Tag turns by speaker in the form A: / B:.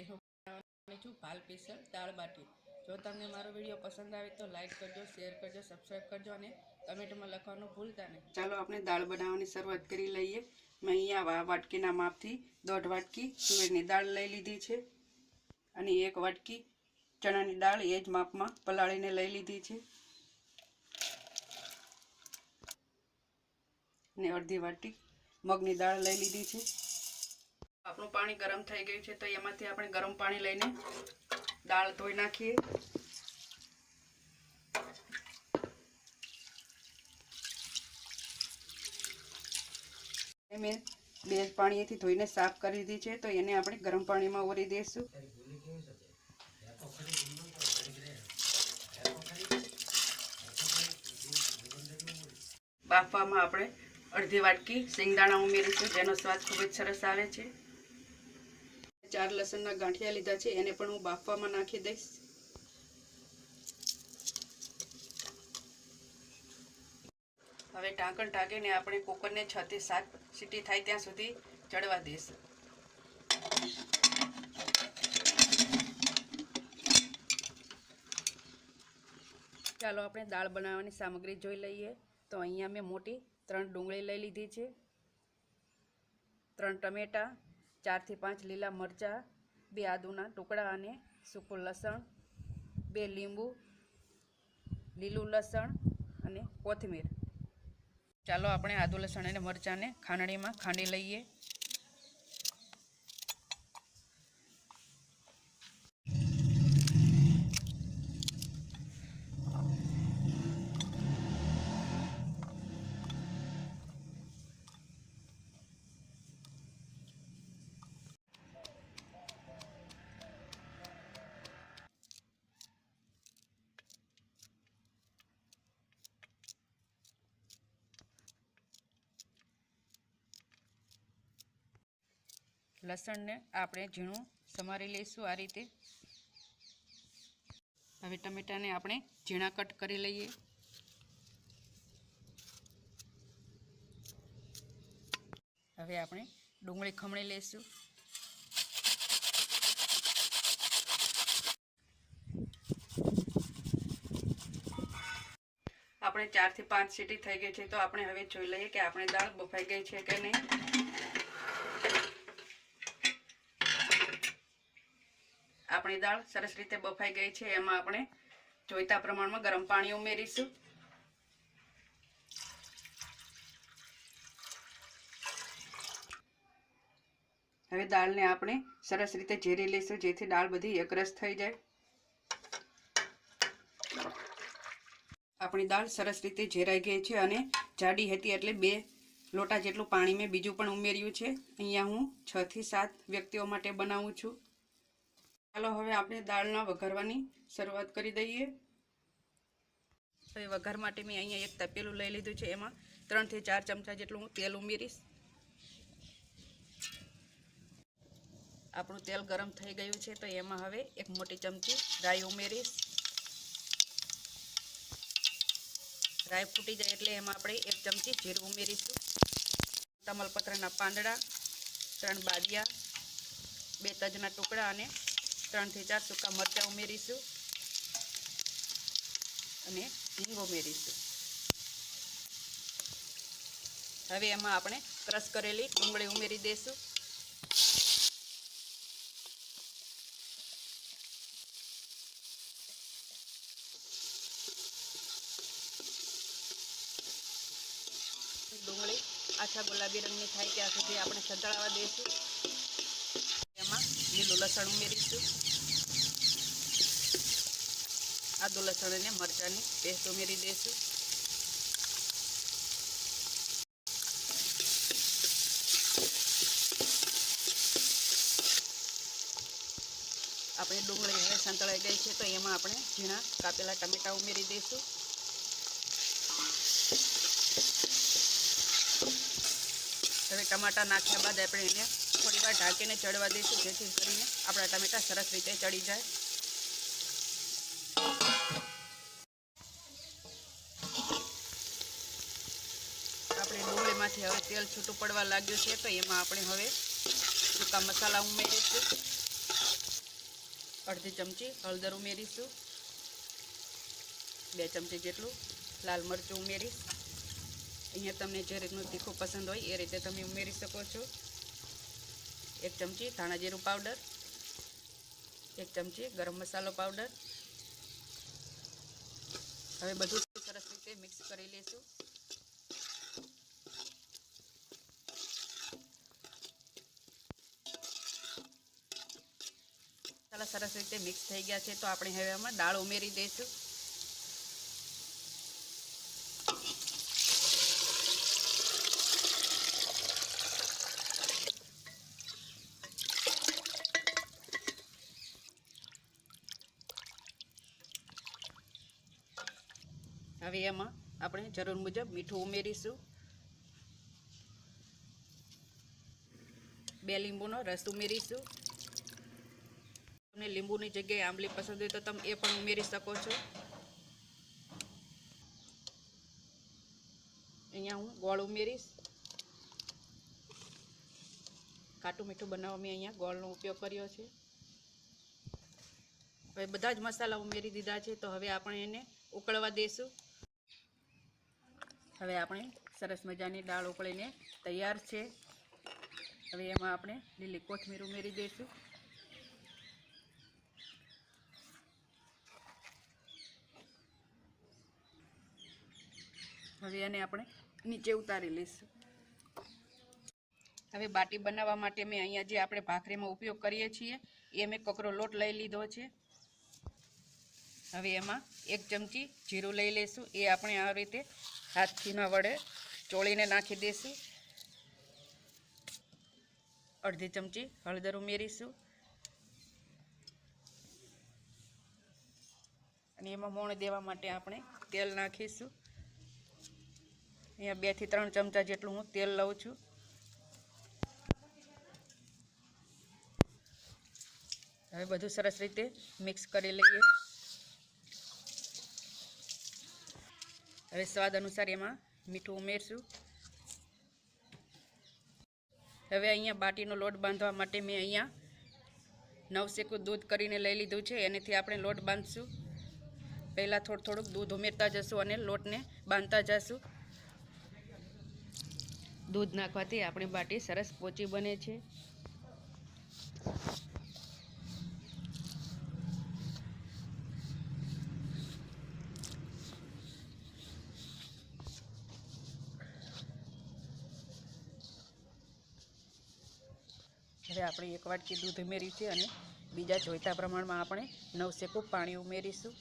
A: આજે હું છું ભાલ પેસર દાળ, બાટી. જો તમને મારો વીડિયો પસંદ આવે તો લાઈક કરજો, શેર કરજો સબસ્ક્રાઈબ કરજો અને કમેન્ટમાં લખવાનું ભૂલતા નહીં. ચાલો આપણે દાળ બનાવવાની શરૂઆત કરી લઈએ. મેં અહીંયા વાટકીના માપથી દોઢ વાટકી તુવેરની દાળ લઈ લીધી છે અને એક વાટકી ચણાની દાળ એ જ માપમાં પલાળીને લઈ લીધી છે. અને અડધી વાટકી મગની દાળ લઈ લીધી છે. આપણું પાણી ગરમ થઈ ગયું છે તો એમાંથી આપણે ગરમ પાણી લઈને દાળ ધોઈ નાખીએ. મેં બે પાણીથી ધોઈને સાફ કરી દીધી છે તો એને આપણે ગરમ પાણીમાં ઓરી દઈશું બાફવામાં આપણે અડધી વાટકી સિંગદાણા ઉમેરીશું, જેનો સ્વાદ ખૂબ જ સરસ આવે છે. ચાર લસણના ગાંઠિયા લીધા છે, એને પણ હું બાફવામાં નાખી દઈશ. હવે ઢાંકણ ઢાંકીને આપણે કુકરને છ થી સાત સીટી થાય ત્યાં સુધી ચડવા દઈશ. ચાલો આપણે દાળ બનાવવાની સામગ્રી જોઈ લઈએ. તો અહીંયા મેં મોટી ત્રણ ડુંગળી લઈ લીધી છે. ત્રણ ટમેટાં ચારથી પાંચ લીલા મરચાં, બે આદુના ટુકડા અને સૂકું લસણ, બે લીંબુ, લીલું લસણ અને કોથમીર. ચાલો આપણે આદુ, લસણ અને મરચાંને ખાંડણીમાં ખાંડી લઈએ. લસણને આપણે ઝીણું સમારી લઈશું આ રીતે. હવે ટમેટાને આપણે ઝીણા કટ કરી લઈએ. હવે આપણે ડુંગળી ખમણી લઈશું. આપણે ચારથી પાંચ સીટી થઈ ગઈ છે, તો આપણે હવે જોઈ લઈએ કે આપણે દાળ બફાઈ ગઈ છે કે નહીં. આપણી દાળ સરસ રીતે બફાઈ ગઈ છે. એમાં આપણે જોઈતા પ્રમાણમાં ગરમ પાણી ઉમેરીશું. હવે દાળને આપણે સરસ રીતે ઝેરી લઈશું, જેથી દાળ બધી એકરસ થઈ જાય. આપણી દાળ સરસ રીતે ઝેરાઈ ગઈ છે અને જાડી હતી એટલે બે લોટા જેટલું પાણી મેં બીજું પણ ઉમેર્યું છે. અહીંયા હું છ થી સાત વ્યક્તિઓ માટે બનાવું છું. ચાલો હવે આપણે દાળના વઘારવાની શરૂઆત કરી દઈએ. હવે વઘાર માટે મેં અહીંયા એક તપેલું લઈ લીધું છે. એમાં ત્રણથી ચાર ચમચા જેટલું હું તેલ ઉમેરીશ. આપણું તેલ ગરમ થઈ ગયું છે તો એમાં હવે એક મોટી ચમચી રાઈ ઉમેરીશ. રાઈ ફૂટી જાય એટલે એમાં આપણે એક ચમચી જીરું ઉમેરીશું. તમાલપત્રના પાંદડા, ત્રણ બાદિયા બે તજના ટુકડા અને ત્રણથી ચાર સૂકા મરચાં ઉમેરીશું અને હિંગ ઉમેરીશું. હવે એમાં આપણે ક્રશ કરેલી ડુંગળી ઉમેરી દઈશું ડુંગળી આછા ગુલાબી રંગની થાય ત્યાં સુધી આપણે સંતળાવા દઈશું લસણ ઉમેરીશું. આદુ લસણ અને મરચાંની પેસ્ટ ઉમેરી દઈશું. આપણે ડુંગળી હવે સંતળાઈ ગઈ છે, તો એમાં આપણે ઝીણા કાપેલા ટમેટા ઉમેરી દઈશું. હવે ટમાટા નાખ્યા બાદ આપણે એને થોડી વાર ઢાંકીને ચડવા દઈશું, જેથી કરીને આપણા ટમેટા સરસ રીતે ચડી જાય. આપણે ડુંગળીમાંથી હવે તેલ છૂટું પડવા લાગ્યું છે, તો એમાં આપણે હવે સૂકા મસાલા ઉમેરીશું. અડધી ચમચી હળદર ઉમેરીશું. બે ચમચી જેટલું લાલ મરચું ઉમેરીશ. અહીંયા તમને જે રીતનું તીખું પસંદ હોય એ રીતે તમે ઉમેરી શકો છો. એક ચમચી ધાણા જીરું પાવડર, એક ચમચી ગરમ મસાલો પાવડર. હવે બધું સરસ રીતે મિક્સ કરી લઈશું ચાલો સરસ રીતે મિક્સ થઈ ગયા છે, તો આપણે હવે આમાં દાળ ઉમેરી દઈશું. હવે એમાં આપણે જરૂર મુજબ મીઠું ઉમેરીશું. બે લીંબુનો રસ ઉમેરીશું. તમને લીંબુની જગ્યાએ આંબલી પસંદ હોય તો તમે એ પણ ઉમેરી શકો છો. અહીંયા હું ગોળ ઉમેરીશ. ખાટું મીઠું બનાવવા મેં અહીંયા ગોળનો ઉપયોગ કર્યો છે. હવે બધા જ મસાલા ઉમેરી દીધા છે, તો હવે આપણે એને ઉકળવા દઈશું હવે આપણે સરસ મજાની દાળ ઉકળીને તૈયાર છે. હવે એમાં આપણે લીલી કોથમીર ઉમેરી દઈશું. હવે એને આપણે નીચે ઉતારી લઈશું. હવે બાટી બનાવવા માટે મેં અહીંયા જે આપણે ભાખરીમાં ઉપયોગ કરીએ છીએ, એ મેં કકરો લોટ લઈ લીધો છે. હવે એમાં એક ચમચી જીરું લઈ લઈશું એ આપણે આ રીતે હાથથી ના વડે ચોળીને નાખી દઈશું અડધી ચમચી હળદર ઉમેરીશું. અને એમાં મોણ દેવા માટે આપણે તેલ નાખીશું. અહીંયા બેથી ત્રણ ચમચા જેટલું હું તેલ લઉં છું. હવે બધું સરસ રીતે મિક્સ કરી લઈએ. હવે સ્વાદ અનુસાર એમાં મીઠું ઉમેરશું. હવે અહીંયા બાટીનો લોટ બાંધવા માટે મેં અહીંયા નવસેકું દૂધ કરીને લઈ લીધું છે. એનાથી આપણે લોટ બાંધશું. પહેલાં થોડું થોડુંક દૂધ ઉમેરતા જશું અને લોટને બાંધતા જશું. દૂધ નાખવાથી આપણી બાટી સરસ પોચી બને છે. હવે આપણે એક વાટકી દૂધ ઉમેર્યું છે અને બીજા જોઈતા પ્રમાણમાં આપણે નવસેકું પાણી ઉમેરીશું.